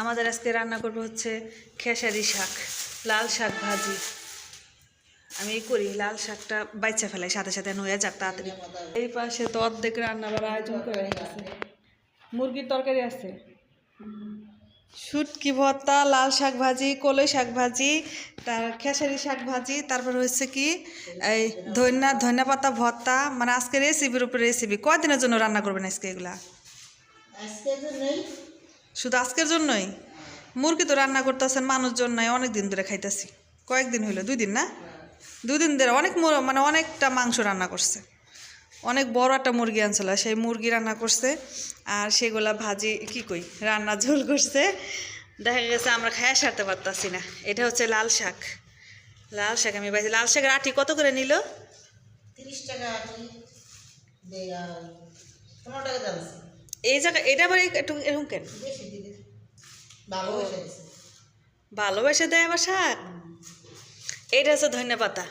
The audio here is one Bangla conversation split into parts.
আমাদের আজকে রান্না করব হচ্ছে খেসারি শাক, লাল শাক ভাজি। আমি এই করি, লাল শাকটা বাইচা ফেলাই, সাথে সাথে নয়া যাক তাড়াতাড়ি। এই পাশে তো অর্ধেক রান্না আয়োজন করে রেখেছে। মুরগির তরকারি আছে। শুটকি ভর্তা, লাল শাক ভাজি, কলই শাক ভাজি, তার খেসারি শাক ভাজি, তারপর হচ্ছে কি, এই ধন্যা ধন্যা পাতা ভর্তা। মানে আজকে রেসিপির উপরে রেসিপি কয়দিনের জন্য রান্না করবেন আজকে এগুলা? আজকে শুধু আজকের জন্যই? মুরগি তো রান্না করতেছেন মানুষজন নাই অনেক দিন ধরে খাইতেছি। কয়েকদিন হইল, দুই দিন না? দুই দিন ধরে অনেক মানে অনেকটা মাংস রান্না করছে। অনেক বড় একটা মুরগি আনছিল, সেই মুরগি রান্না করছে, আর সেগুলা ভাজি, কি কই, রান্না ঝোল করছে। দেখা গেছে আমরা খায়া সারতে পারতাছি না। এটা হচ্ছে লাল শাক। লাল শাক আমি পাইছি লাল শাকের আটি কত করে নিল? তিরিশ টাকা আটি পনেরো টাকা দাম। এই জায়গা এটা আবার একটু এরকম কেন? ভালো ভালোবেসে দেয় আবার শাক? এইটা হচ্ছে ধনিয়া পাতা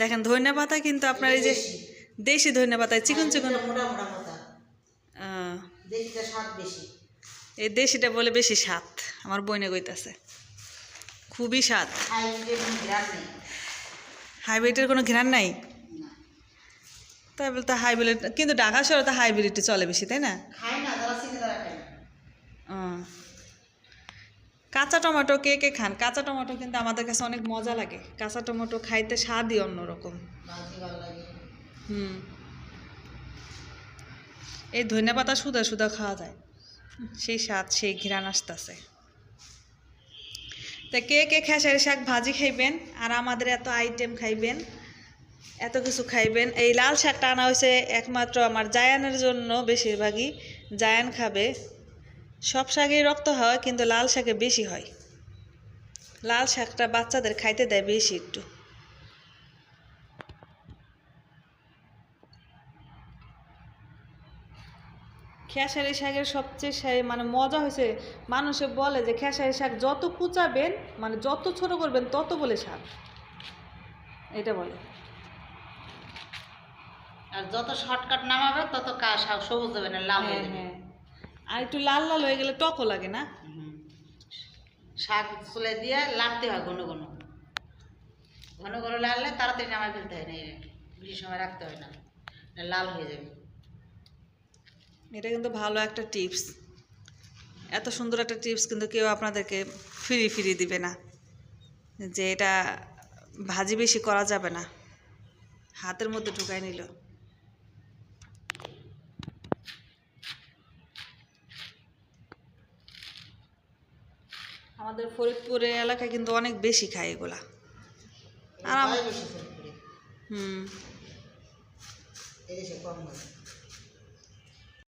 দেখেন ধনিয়া পাতা কিন্তু আপনার এই যে দেশি। ধনিয়া পাতা চিকন চিকন। এটা এই দেশিটা বলে বেশি স্বাদ আমার বইনে গইতাছে খুবই স্বাদ। হাইব্রিডের কোনো হাইব্রিডের ঘ্রাণ নাই? তাই বলতে হাইব্রিড কিন্তু ঢাকা শহরে তো হাইব্রিডটি চলে বেশি তাই না। কাঁচা টমেটো কে কে খান? কাঁচা টমেটো কিন্তু আমাদের কাছে অনেক মজা লাগে। কাঁচা টমেটো খাইতে স্বাদই অন্যরকম। হুম। এই ধনিয়া পাতা সুদা সুদা খাওয়া যায়। সেই স্বাদ সেই ঘিরান আসতেছে। তা কে কে খেসারি শাক ভাজি খাইবেন? আর আমাদের এত আইটেম খাইবেন? এত কিছু খাইবেন। এই লাল শাকটা আনা হয়েছে একমাত্র আমার জায়ানের জন্য বেশিরভাগই। জায়ান খাবে। সব শাকেই রক্ত হয়, কিন্তু লাল শাকে বেশি হয়। লাল শাকটা বাচ্চাদের খাইতে দেয় বেশি একটু। খেসারি শাকের সবচেয়ে সে- মানে মজা হয়েছে, মানুষে বলে যে খেসারি শাক যত কুচাবেন মানে যত ছোট করবেন, তত বলে শাক। এটা বলে। আর যত শর্টকাট নামাবে তত কা শাক সবুজ দেবে না লাল হয়ে হ্যাঁ যাবে। হ্যাঁ। আর একটু লাল লাল হয়ে গেলে টকও লাগে না। শাক চুলে দিয়ে লাড়তে হয় ঘন ঘন। ঘন ঘন লাড়লে তাড়াতাড়ি নামাই ফেলতে হয় না বেশি সময় রাখতে হয় না। না লাল হয়ে যাবে। এটা কিন্তু ভালো একটা টিপস। এত সুন্দর একটা টিপস কিন্তু কেউ আপনাদেরকে ফ্রি ফ্রি দিবে না। যে এটা ভাজি বেশি করা যাবে না। হাতের মধ্যে ঢুকাই নিল। আমাদের ফরিদপুরের এলাকায় কিন্তু অনেক বেশি খায় এগুলা। আর হুম। কম